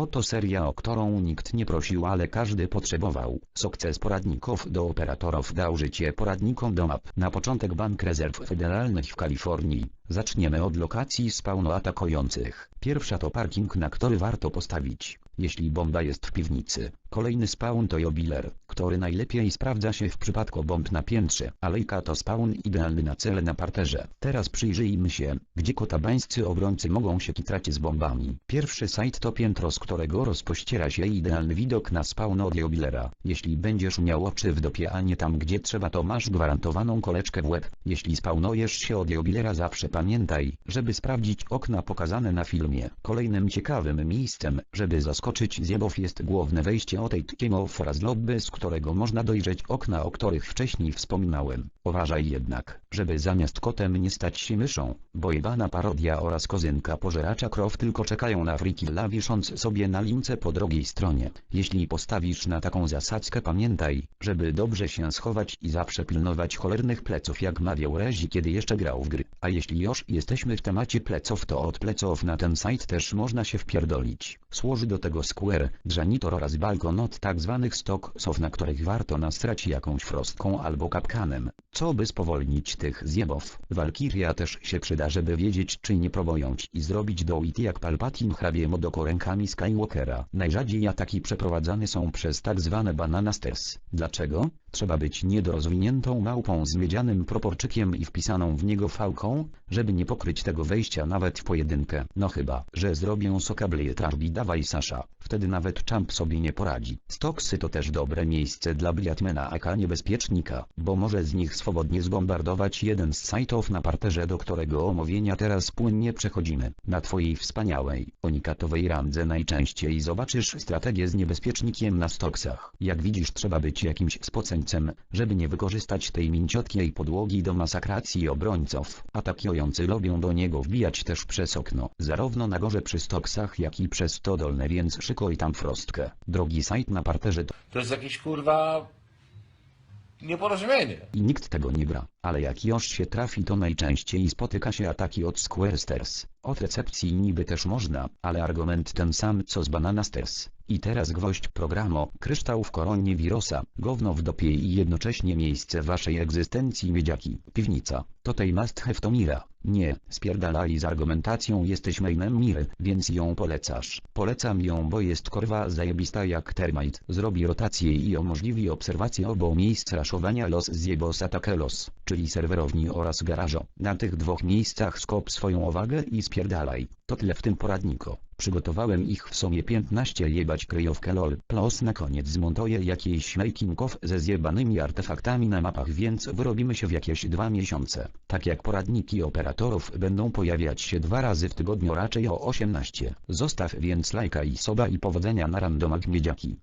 Oto seria, o którą nikt nie prosił, ale każdy potrzebował. Sukces poradników do operatorów dał życie poradnikom do map. Na początek Bank Rezerw Federalnych w Kalifornii. Zaczniemy od lokacji spawnu atakujących. Pierwsza to parking, na który warto postawić, jeśli bomba jest w piwnicy. Kolejny spawn to jubiler, który najlepiej sprawdza się w przypadku bomb na piętrze. Alejka to spawn idealny na cele na parterze. Teraz przyjrzyjmy się, gdzie kotabańscy obrońcy mogą się kitrać z bombami. Pierwszy site to piętro, z którego rozpościera się idealny widok na spawn od jubilera. Jeśli będziesz miał oczy w dopie, a nie tam gdzie trzeba, to masz gwarantowaną koleczkę w łeb. Jeśli spawnujesz się od jubilera zawsze pamiętaj, żeby sprawdzić okna pokazane na filmie. Kolejnym ciekawym miejscem, żeby zaskoczyć zjebów jest główne wejście o tej oraz lobby, z którego można dojrzeć okna, o których wcześniej wspominałem. Uważaj jednak, żeby zamiast kotem nie stać się myszą, bo jebana parodia oraz kozynka pożeracza krow tylko czekają na frikilla wisząc sobie na lince po drugiej stronie. Jeśli postawisz na taką zasadzkę pamiętaj, żeby dobrze się schować i zawsze pilnować cholernych pleców jak mawiał Rezi kiedy jeszcze grał w gry. A jeśli już jesteśmy w temacie pleców to od pleców na ten site też można się wpierdolić. Służy do tego Square, Janitor oraz balkon od tak zwanych stocksów na których warto nastrać jakąś frostką albo kapkanem, co by spowolnić tych zjebów. Walkiria też się przyda żeby wiedzieć czy nie próbują ci i zrobić do it jak Palpatine hrabiemo do rękami Skywalkera. Najrzadziej ataki przeprowadzane są przez tak zwane bananasters. Dlaczego? Trzeba być niedorozwiniętą małpą z miedzianym proporczykiem i wpisaną w niego fałką, żeby nie pokryć tego wejścia nawet w pojedynkę. No chyba, że zrobię sokable trarbi dawaj Sasza, wtedy nawet Champ sobie nie poradzi. Stoksy to też dobre miejsce dla Bliatmana aka niebezpiecznika, bo może z nich swobodnie zbombardować jeden z sajtów na parterze do którego omówienia teraz płynnie przechodzimy. Na twojej wspaniałej, unikatowej randze najczęściej zobaczysz strategię z niebezpiecznikiem na stoksach. Jak widzisz trzeba być jakimś spoceńcem, żeby nie wykorzystać tej mięciotkiej podłogi do masakracji obrońców. Atakujący lubią do niego wbijać też przez okno, zarówno na górze przy stoksach jak i przez to dolne więc szykuj tam frostkę. Drogi site na parterze to To jest jakieś kurwa nieporozumienie. i nikt tego nie gra, ale jak już się trafi to najczęściej spotyka się ataki od Squaresters. Od recepcji niby też można, ale argument ten sam co z Bananasters. I teraz gwoźdź programu, kryształ w koronie wirusa, gówno w dopie i jednocześnie miejsce waszej egzystencji miedziaki, piwnica, to tej must have to Mira. Nie, spierdalaj z argumentacją jesteś mainem Miry, więc ją polecasz. Polecam ją bo jest korwa zajebista jak termite, zrobi rotację i umożliwi obserwację obu miejsc raszowania los z jego Satakelos, czyli serwerowni oraz garażu. Na tych dwóch miejscach skop swoją uwagę i spierdalaj. To tyle w tym poradniku. Przygotowałem ich w sumie 15 jebać kryjówkę lol. Plus na koniec zmontuję jakieś making ze zjebanymi artefaktami na mapach więc wyrobimy się w jakieś dwa miesiące. Tak jak poradniki operatorów będą pojawiać się dwa razy w tygodniu raczej o 18. Zostaw więc lajka i soba i powodzenia na randomach miedziaki.